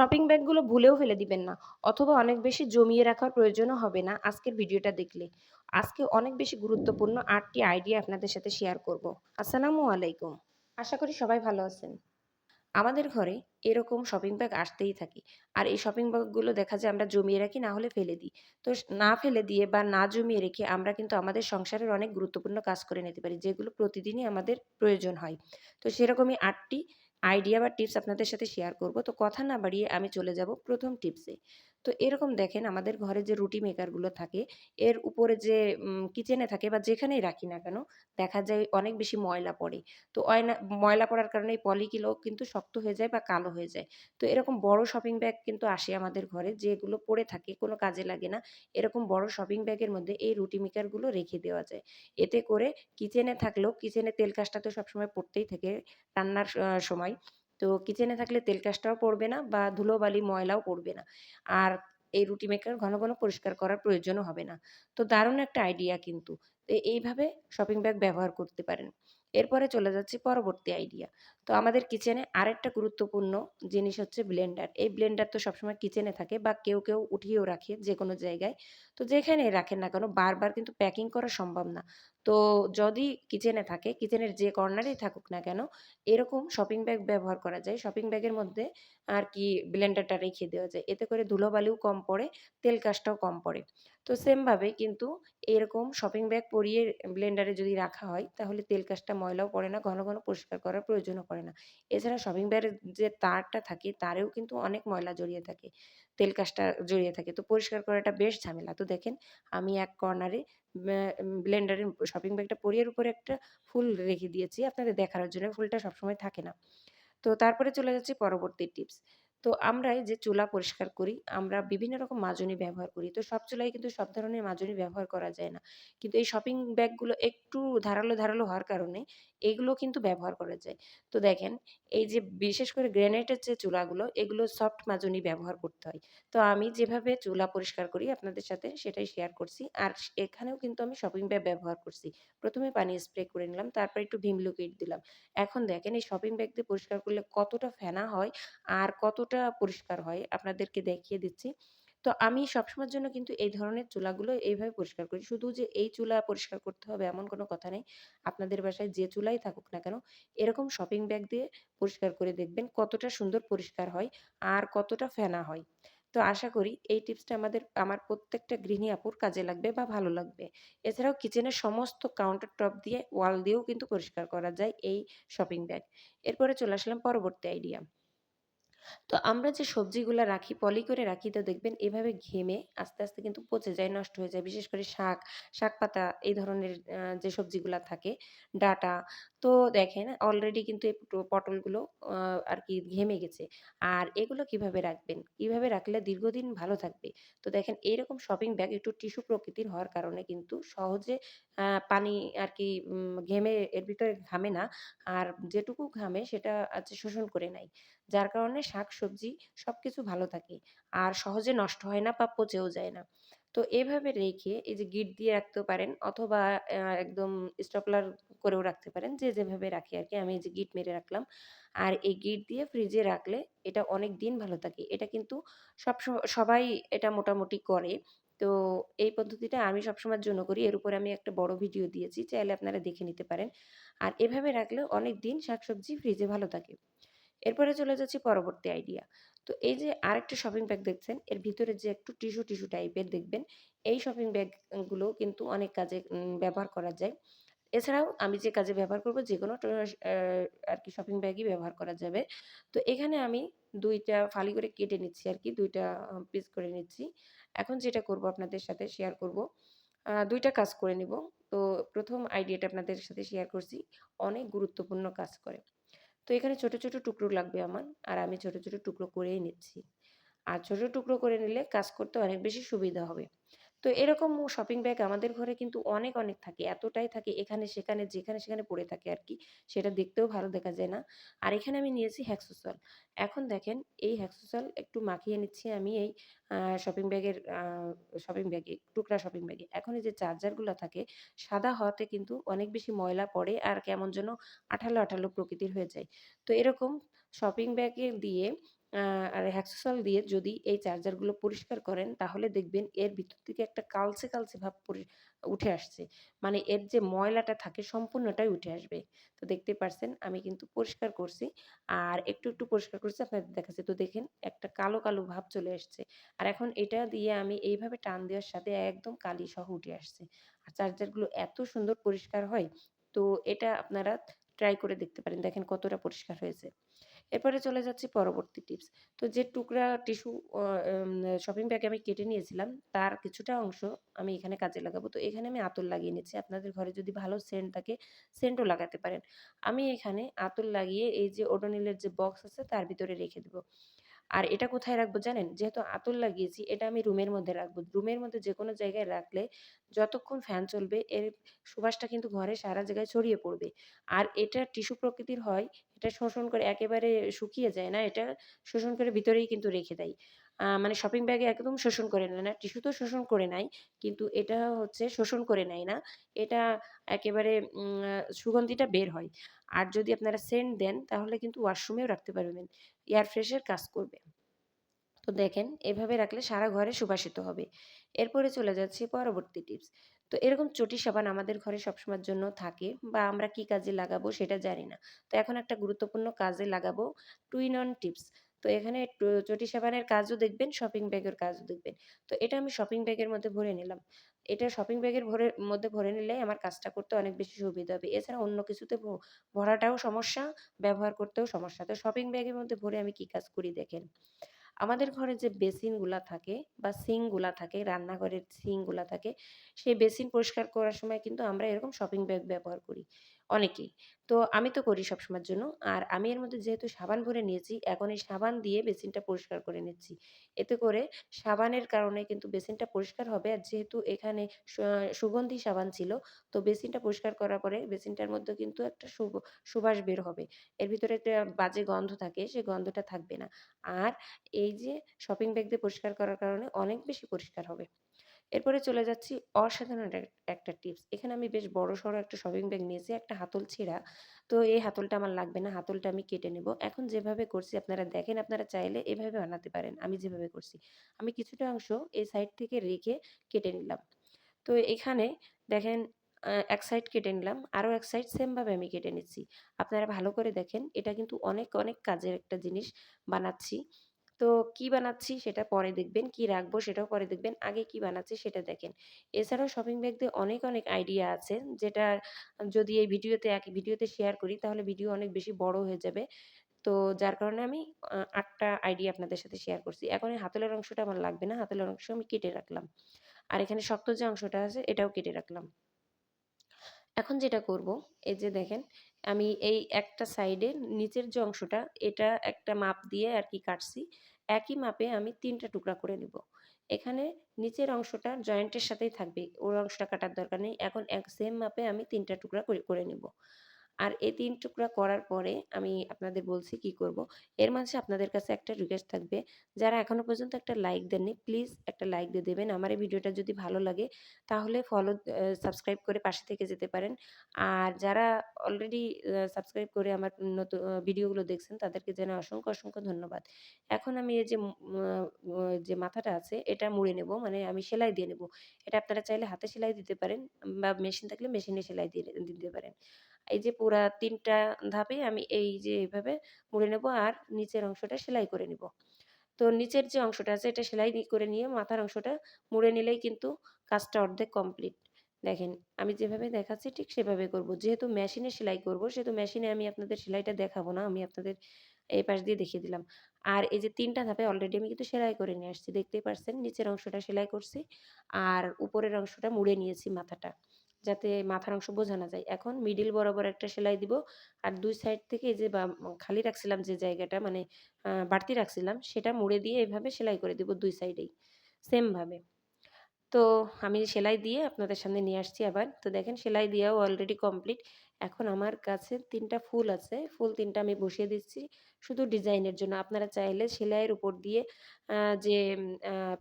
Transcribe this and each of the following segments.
Shopping ব্যাগগুলো ভুলেও ফেলে দিবেন না অথবা অনেক বেশি জমিয়ে রাখার প্রয়োজনও হবে না আজকের ভিডিওটা দেখলে। আজকে অনেক বেশি গুরুত্বপূর্ণ আটটি আইডিয়া আপনাদের সাথে শেয়ার করব। আসসালামু আলাইকুম। আশা করি সবাই ভালো আছেন। আমাদের ঘরে এরকম শপিং ব্যাগ আসতেই থাকে। আর এই শপিং ব্যাগগুলো দেখা যায় আমরা জমিয়ে রাখি, না হলে ফেলে দিই। তো না ফেলে দিয়ে বা না জমিয়ে রেখে আমরা কিন্তু আমাদের সংসারের অনেক গুরুত্বপূর্ণ কাজ করে নিতে পারি, যেগুলো প্রতিদিনই আমাদের প্রয়োজন হয়। তো সেরকমই ৮ টি আইডিয়া বা টিপস আপনাদের সাথে শেয়ার করব। তো কথা না বাড়িয়ে আমি চলে যাব প্রথম টিপসে। তো এরকম দেখেন আমাদের ঘরে যে রুটি মেকারগুলো থাকে, এর উপরে যে কিচেনে থাকে বা যেখানেই রাখি না কেন, দেখা যায় অনেক বেশি ময়লা পড়ে। তো অয়না, ময়লা পড়ার কারণে এই পলিগুলো কিন্তু শক্ত হয়ে যায় বা কালো হয়ে যায়। তো এরকম বড় শপিং ব্যাগ কিন্তু আসে আমাদের ঘরে, যেগুলো পড়ে থাকে, কোনো কাজে লাগে না। এরকম বড় শপিং ব্যাগের মধ্যে এই রুটি মেকারগুলো রেখে দেওয়া যায়। এতে করে কিচেনে থাকলেও কিচেনে তেল কাজটা তো সবসময় পড়তেই থাকে রান্নার সময়। তো কিচেনে থাকলে তেল কাজটাও পড়বে না বা ধুলোবালি ময়লাও পড়বে না। আর এই রুটি মেকার ঘন, ঘন পরিষ্কার করার প্রয়োজনও হবে না। তো দারুণ একটা আইডিয়া কিন্তু। এইভাবে শপিং ব্যাগ ব্যবহার করতে পারেন। এরপরে চলে যাচ্ছি পরবর্তী আইডিয়া। তো আমাদের কিচেনে আরেকটা গুরুত্বপূর্ণ জিনিস হচ্ছে ব্লেন্ডার। এই ব্লেন্ডার তো সবসময় কিচেনে থাকে বা কেউ, কেউ উঠিয়েও রাখে যে কোনো জায়গায়। তো যেখানেই রাখেন না কেন বারবার কিন্তু প্যাকিং করা সম্ভব না। তো যদি কিচেনে থাকে, কিচেনের যে কর্নারেই থাকুক না কেন, এরকম শপিং ব্যাগ ব্যবহার করা যায়। শপিং ব্যাগের মধ্যে আর কি ব্লেন্ডারটা রেখে দেওয়া যায়। এতে করে ধুলোবালিও কম পড়ে, তেল কাজটাও কম পড়ে। তো সেমভাবে কিন্তু এরকম শপিং ব্যাগ পরিয়ে ব্লেন্ডারে যদি রাখা হয় তাহলে তেল কাজটা ময়লাও পড়ে না, ঘন, ঘন পরিষ্কার করার প্রয়োজনও পড়ে না। এছাড়া শপিং ব্যাগের যে তারটা থাকে তারেও কিন্তু অনেক ময়লা জড়িয়ে থাকে। তেল কাজটা জড়িয়ে থাকে। তো পরিষ্কার করাটা বেশ ঝামেলা। তো দেখেন আমি এক কর্নারে ব্লেন্ডারের শপিং ব্যাগটা পরিয়ে উপরে একটা ফুল রেখে দিয়েছি আপনাদের দেখানোর জন্য। ফুলটা সবসময় থাকে না। তো তারপরে চলে যাচ্ছি পরবর্তী টিপস। তো আমরা যে চুলা পরিষ্কার করি, আমরা বিভিন্ন রকম মাজনি ব্যবহার করি। তো সব চুলায় কিন্তু সব ধরনের মাজনি ব্যবহার করা যায় না। কিন্তু এই শপিং ব্যাগগুলো একটু ধারালো, ধারালো হওয়ার কারণে এগুলো কিন্তু ব্যবহার করা যায়। তো দেখেন এই যে বিশেষ করে গ্রানাইটের যে চুলাগুলো এগুলো সফট মাজনি ব্যবহার করতে হয়। তো আমি যেভাবে চুলা পরিষ্কার করি আপনাদের সাথে সেটাই শেয়ার করছি। আর এখানেও কিন্তু আমি শপিং ব্যাগ ব্যবহার করছি। ১ম এ পানি স্প্রে করে নিলাম, তারপর একটু ভিম লিকুইড দিলাম। এখন দেখেন এই শপিং ব্যাগ দিয়ে পরিষ্কার করলে কতটা ফেনা হয় আর কতটা পরিষ্কার হয় আপনাদেরকে দেখিয়ে দিচ্ছি। তো আমি সবসময়ের জন্য কিন্তু এই ধরনের চুলাগুলো এইভাবে পরিষ্কার করি। শুধু যে এই চুলা পরিষ্কার করতে হবে এমন কোনো কথা নেই। আপনাদের বাসায় যে চুলাই থাকুক না কেন, এরকম শপিং ব্যাগ দিয়ে পরিষ্কার করে দেখবেন কতটা সুন্দর পরিষ্কার হয় আর কতটা ফেনা হয়। তো আশা করি এই টিপসটা আমাদের আমার প্রত্যেকটা গৃহিণী আপুর কাজে লাগবে বা ভালো লাগবে। এছাড়াও কিচেনের সমস্ত কাউন্টার টপ দিয়ে ওয়াল দিয়েও কিন্তু পরিষ্কার করা যায় এই শপিং ব্যাগ। এরপরে চলে আসলাম পরবর্তী আইডিয়া। তো আমরা যে সবজিগুলা রাখি, পলি করে রাখি তো দেখবেন এভাবে ঘেমে আস্তে, আস্তে কিন্তু পচে যায়, নষ্ট হয়ে যায়। বিশেষ করে শাক, শাক পাতা এই ধরনের যে সবজিগুলা থাকে, ডাঁটা। তো দেখেন অলরেডি কিন্তু এই পটলগুলো, আ, আরকি ঘেমে গেছে। আর এগুলো কীভাবে রাখবেন? কীভাবে রাখলে দীর্ঘদিন ভালো থাকবে? তো দেখেন এইরকম শপিং ব্যাগ একটু টিস্যু প্রকৃতির হওয়ার কারণে কিন্তু সহজে পানি আর কি ঘেমে এর ভিতরে ঘামে না। আর যেটুকু ঘামে সেটা আছে শোষণ করে নেয়। যার কারণে শাকসবজি সবকিছু ভালো থাকে। আর সহজে নষ্ট হয় না বা পচেও যায় না। তো এভাবে রেখে এই যে গিট দিয়ে রাখতেও পারেন অথবা একদম স্টপলার করেও রাখতে পারেন। যে যেভাবে রাখে আরকি। আমি এই যে গিট মেরে রাখলাম। আর এই গিট দিয়ে ফ্রিজে রাখলে এটা অনেক দিন ভালো থাকে। এটা কিন্তু সব সবাই এটা মোটামুটি করে। তো এই পদ্ধতিটা আমি সবসময়ের জন্য করি। এর উপরে আমি একটা বড় ভিডিও দিয়েছি। চাইলে আপনারা দেখে নিতে পারেন। আর এভাবে রাখলেও অনেকদিন শাকসবজি ফ্রিজে ভালো থাকে। এরপরে চলে যাচ্ছি পরবর্তী আইডিয়া। তো এই যে আরেকটা শপিং ব্যাগ দেখছেন, এর ভিতরে যে একটু টিস্যু, টিস্যু টাইপের দেখবেন, এই শপিং ব্যাগগুলো কিন্তু অনেক কাজে ব্যবহার করা যায়। এছাড়াও আমি যে কাজে ব্যবহার করব যে কোনো আর কি শপিং ব্যাগই ব্যবহার করা যাবে। তো এখানে আমি দুইটা ফালি করে কেটে নিচ্ছি আর কি দুইটা পিস করে নিচ্ছি। এখন যেটা করব আপনাদের সাথে শেয়ার করব। দুইটা কাজ করে নিব। তো প্রথম আইডিয়াটা আপনাদের সাথে শেয়ার করছি। অনেক গুরুত্বপূর্ণ কাজ করে। তো এখানে ছোট, ছোট টুকরো লাগবে আমার। আর আমি ছোট, ছোট টুকরো করেই নিচ্ছি। আর ছোট টুকরো করে নিলে কাজ করতে অনেক বেশি সুবিধা হবে। তো এরকম শপিং ব্যাগ আমাদের ঘরে কিন্তু অনেক, অনেক থাকে। এতটাই থাকে এখানে সেখানে যেখানে সেখানে পড়ে থাকে আর কি সেটা দেখতেও ভালো দেখা যায় না। আর এখানে আমি নিয়েছি হেক্সোসল। এখন দেখেন এই হেক্সোসল একটু মাখিয়ে নিচ্ছি আমি এই শপিং ব্যাগের শপিং ব্যাগে, টুকরা শপিং ব্যাগে। এখন এই যে চার্জারগুলা থাকে, সাদা হওয়াতে কিন্তু অনেক বেশি ময়লা পড়ে আর কেমন যেন আঠালো, আঠালো প্রকৃতির হয়ে যায়। তো এরকম শপিং ব্যাগে দিয়ে আর হ্যাক্সোসল দিয়ে যদি এই চার্জারগুলো পরিষ্কার করেন, তাহলে দেখবেন এর ভিতর থেকে একটা কালচে কালচে ভাব উঠে আসছে। মানে এর যে ময়লাটা থাকে সম্পূর্ণটাই উঠে আসবে। তো দেখতে পারছেন, আমি কিন্তু পরিষ্কার করছি। আর একটু একটু পরিষ্কার করছি, আপনাদের দেখাচ্ছে। তো দেখেন, একটা কালো কালো ভাব চলে আসছে। আর এখন এটা দিয়ে আমি এইভাবে টান দেওয়ার সাথে একদম কালি সহ উঠে আসছে। আর চার্জারগুলো এত সুন্দর পরিষ্কার হয়, তো এটা আপনারা ট্রাই করে দেখতে পারেন। দেখেন কতটা পরিষ্কার হয়েছে। এরপরে চলে যাচ্ছি পরবর্তী টিপস। তো যে টুকরা টিস্যু শপিং ব্যাগে আমি কেটে নিয়েছিলাম, তার কিছুটা অংশ আমি এখানে কাজে লাগাবো। তো এখানে আমি আতর লাগিয়ে নিচ্ছি। আপনাদের ঘরে যদি ভালো সেন্ট থাকে সেন্টও লাগাতে পারেন। আমি এখানে আতর লাগিয়ে এই যে ওডোনিলের যে বক্স আছে, তার ভিতরে রেখে দেবো। আর এটা কোথায় রাখব জানেন? যেহেতু আতর লাগিয়েছি, এটা আমি রুমের মধ্যে রাখব। রুমের মধ্যে যে কোনো জায়গায় রাখলে যতক্ষণ ফ্যান চলবে, এর সুবাসটা কিন্তু ঘরে সারা জায়গায় ছড়িয়ে পড়বে। আর এটা টিস্যু প্রকৃতির হয় এটা শোষণ করে একেবারে শুকিয়ে যায় না, এটা শোষণ করে ভিতরেই কিন্তু রেখে দেয়। মানে শপিং ব্যাগে একদম শোষণ করে নেয় না টিস্যু তো শোষণ করে নেয়, কিন্তু এটা হচ্ছে শোষণ করে নেয় না, এটা একেবারে সুগন্ধিটা বের হয়। আর যদি আপনারা সেন্ট দেন, তাহলে কিন্তু ওয়াশরুমেও রাখতে পারবেন এয়ার ফ্রেশের কাজ করবে। তো দেখেন, এভাবে রাখলে সারা ঘরে সুবাসিত হবে। এরপরে চলে যাচ্ছি পরবর্তী টিপস তো এরকম চটি সাবান আমাদের ঘরে সবসময়ের জন্য থাকে বা আমরা কি কাজে লাগাবো সেটা জানি না। তো এখন একটা গুরুত্বপূর্ণ কাজে লাগাবো টুইন অন টিপস। তো এখানে চটি সাবানের কাজও দেখবেন, শপিং ব্যাগের কাজও দেখবেন। তো এটা আমি শপিং ব্যাগের মধ্যে ভরে নিলাম। এটা শপিং ব্যাগের ভরে, মধ্যে ভরে নিলে আমার কাজটা করতে অনেক বেশি সুবিধা হবে। এছাড়া অন্য কিছুতে ভরাটাও সমস্যা, ব্যবহার করতেও সমস্যা। তো শপিং ব্যাগের মধ্যে ভরে আমি কি কাজ করি দেখেন। আমাদের ঘরে যে বেসিনগুলা থাকে বা সিংগুলা থাকে, রান্নাঘরের সিংগুলা থাকে, সেই বেসিন পরিষ্কার করার সময় কিন্তু আমরা এরকম শপিং ব্যাগ ব্যবহার করি। অনেকেই। তো আমি তো করি সবসময়ের জন্য। আর আমি এর মধ্যে যেহেতু সাবান ভরে নিয়েছি, এখন এই সাবান দিয়ে বেসিনটা পরিষ্কার করে নিচ্ছি। এতে করে সাবানের কারণে কিন্তু বেসিনটা পরিষ্কার হবে। আর যেহেতু এখানে সুগন্ধি সাবান ছিল, তো বেসিনটা পরিষ্কার করার পরে বেসিনটার মধ্যে কিন্তু একটা সুবাস বের হবে। এর ভিতরে একটা বাজে গন্ধ থাকে সেই গন্ধটা থাকবে না। আর এই যে শপিং ব্যাগ দিয়ে পরিষ্কার করার কারণে অনেক বেশি পরিষ্কার হবে। এরপরে চলে যাচ্ছি অসাধারণ একটা টিপস। এখানে আমি বেশ বড় সড়ো একটা শপিং ব্যাগ নিয়েছি, একটা হাতল ছেঁড়া। তো এই হাতলটা আমার লাগবে না, হাতলটা আমি কেটে নেব। এখন যেভাবে করছি, আপনারা দেখেন, আপনারা চাইলে এভাবে বানাতে পারেন, আমি যেভাবে করছি। আমি কিছুটা অংশ এই সাইড থেকে রেখে কেটে নিলাম। তো এখানে দেখেন এক সাইড কেটে নিলাম, আরও এক সাইড সেমভাবে আমি কেটে নিচ্ছি। আপনারা ভালো করে দেখেন, এটা কিন্তু অনেক অনেক কাজের একটা জিনিস বানাচ্ছি। তো কি বানাচ্ছি সেটা পরে দেখবেন, কি রাখব সেটাও পরে দেখবেন, আগে কি বানাচ্ছি সেটা দেখেন। এছাড়াও শপিং ব্যাগ দিয়ে অনেক অনেক আইডিয়া আছে যেটা যদি এই ভিডিওতে, এক ভিডিওতে শেয়ার করি তাহলে ভিডিও অনেক বেশি বড় হয়ে যাবে। তো যার কারণে আমি আটটা আইডিয়া আপনাদের সাথে শেয়ার করছি। এখন এই হাতলের অংশটা আমার লাগবে না, হাতলের অংশ আমি কেটে রাখলাম। আর এখানে শক্ত যে অংশটা আছে এটাও কেটে রাখলাম। এখন যেটা করব, এই যে দেখেন, আমি এই একটা সাইডে নিচের যে অংশটা, এটা একটা মাপ দিয়ে আর কি কাটছি। একই মাপে আমি তিনটা টুকরা করে নিব। এখানে নিচের অংশটা জয়েন্টের সাথেই থাকবে ওর অংশটা কাটার দরকার নেই। এখন এক সেম মাপে আমি তিনটা টুকরা করে নিব। আর এই তিন টুকরা করার পরে আমি আপনাদের বলছি কি করব। এর মাঝে আপনাদের কাছে একটা রিকোয়েস্ট থাকবে, যারা এখনও পর্যন্ত একটা লাইক দেননি প্লিজ একটা লাইক দিয়ে দেবেন। আমার এই ভিডিওটা যদি ভালো লাগে, তাহলে ফলো সাবস্ক্রাইব করে পাশে থেকে যেতে পারেন। আর যারা অলরেডি সাবস্ক্রাইব করে আমার নতুন ভিডিওগুলো দেখছেন, তাদেরকে জানাই অসংখ্য অসংখ্য ধন্যবাদ। এখন আমি এই যে যে মাথাটা আছে, এটা মুড়ে নেব মানে আমি সেলাই দিয়ে নেব। এটা আপনারা চাইলে হাতে সেলাই দিতে পারেন, বা মেশিন থাকলে মেশিনে সেলাই দিয়ে দিতে পারেন। এই যে পুরা তিনটা ধাপে আমি এই যে এইভাবে মুড়ে নেব আর নিচের অংশটা সেলাই করে নিব। তো নিচের যে অংশটা আছে এটা সেলাই করে নিয়ে মাথার অংশটা মুড়ে নিলেই কিন্তু কাজটা অর্ধেক কমপ্লিট। দেখেন, আমি যেভাবে দেখাচ্ছি ঠিক সেভাবে করব। যেহেতু মেশিনে সেলাই করব, সেহেতু মেশিনে আমি আপনাদের সেলাইটা দেখাবো না, আমি আপনাদের এই পাশ দিয়ে দেখিয়ে দিলাম। আর এই যে তিনটা ধাপে অলরেডি আমি কিন্তু সেলাই করে নিয়ে আসছি, দেখতেই পারছেন? নিচের অংশটা সেলাই করছি আর উপরের অংশটা মুড়ে নিয়েছি মাথাটা। যাতে মাথার অংশ বোঝা না যায়। এখন মিডিল বরাবর একটা সেলাই দিব। আর দুই সাইড থেকে যে খালি রাখছিলাম যে জায়গাটা মানে বাড়তি রাখছিলাম, সেটা মুড়ে দিয়ে এভাবে সেলাই করে দিব দুই সাইডেই সেমভাবে তো আমি সেলাই দিয়ে আপনাদের সামনে নিয়ে আসছি আবার। তো দেখেন, সেলাই দেওয়াও অলরেডি কমপ্লিট এখন আমার কাছে তিনটা ফুল আছে ফুল তিনটা আমি বসিয়ে দিচ্ছি শুধু ডিজাইনের জন্য আপনারা চাইলে সেলাইয়ের উপর দিয়ে যে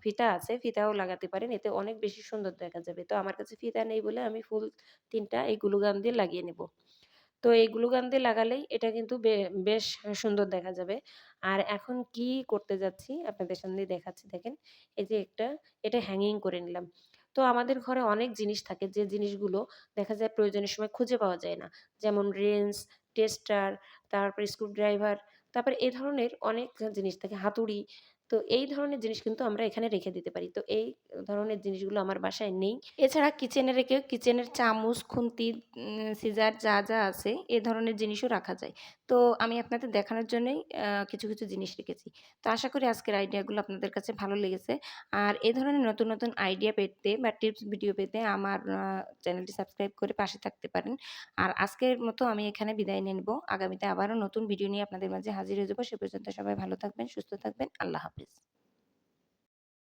ফিতা আছে, ফিতাও লাগাতে পারেন এতে অনেক বেশি সুন্দর দেখা যাবে তো আমার কাছে ফিতা নেই বলে আমি ফুল তিনটা এই গ্লুগান দিয়ে লাগিয়ে নেব তো এই গ্লুগান দিয়ে লাগালেই এটা কিন্তু বেশ সুন্দর দেখা যাবে। আর এখন কি করতে যাচ্ছি আপনাদের সামনে দেখাচ্ছি দেখেন। এই যে একটা, এটা হ্যাঙ্গিং করে নিলাম। তো আমাদের ঘরে অনেক জিনিস থাকে যে জিনিসগুলো দেখা যায় প্রয়োজনের সময় খুঁজে পাওয়া যায় না। যেমন রেঞ্জ টেস্টার, তারপরে স্ক্রুড্রাইভার, তারপর এ ধরনের অনেক জিনিস থাকে হাতুড়ি। তো এই ধরনের জিনিস কিন্তু আমরা এখানে রেখে দিতে পারি। তো এই ধরনের জিনিসগুলো আমার বাসায় নেই। এছাড়া কিচেনে রেখেও কিচেনের চামচ, খুন্তি, সিজার যা, যা আছে এ ধরনের জিনিসও রাখা যায়। তো আমি আপনাদের দেখানোর জন্যই কিছু, কিছু জিনিস রেখেছি। তো আশা করি আজকের আইডিয়াগুলো আপনাদের কাছে ভালো লেগেছে। আর এ ধরনের নতুন, নতুন আইডিয়া পেতে বা টিপস ভিডিও পেতে আমার চ্যানেলটি সাবস্ক্রাইব করে পাশে থাকতে পারেন। আর আজকের মতো আমি এখানে বিদায় নিয়ে নেব। আগামীতে আবারও নতুন ভিডিও নিয়ে আপনাদের মাঝে হাজির হয়ে যাব সে পর্যন্ত সবাই ভালো থাকবেন, সুস্থ থাকবেন। আল্লাহ হাফেজ। Peace.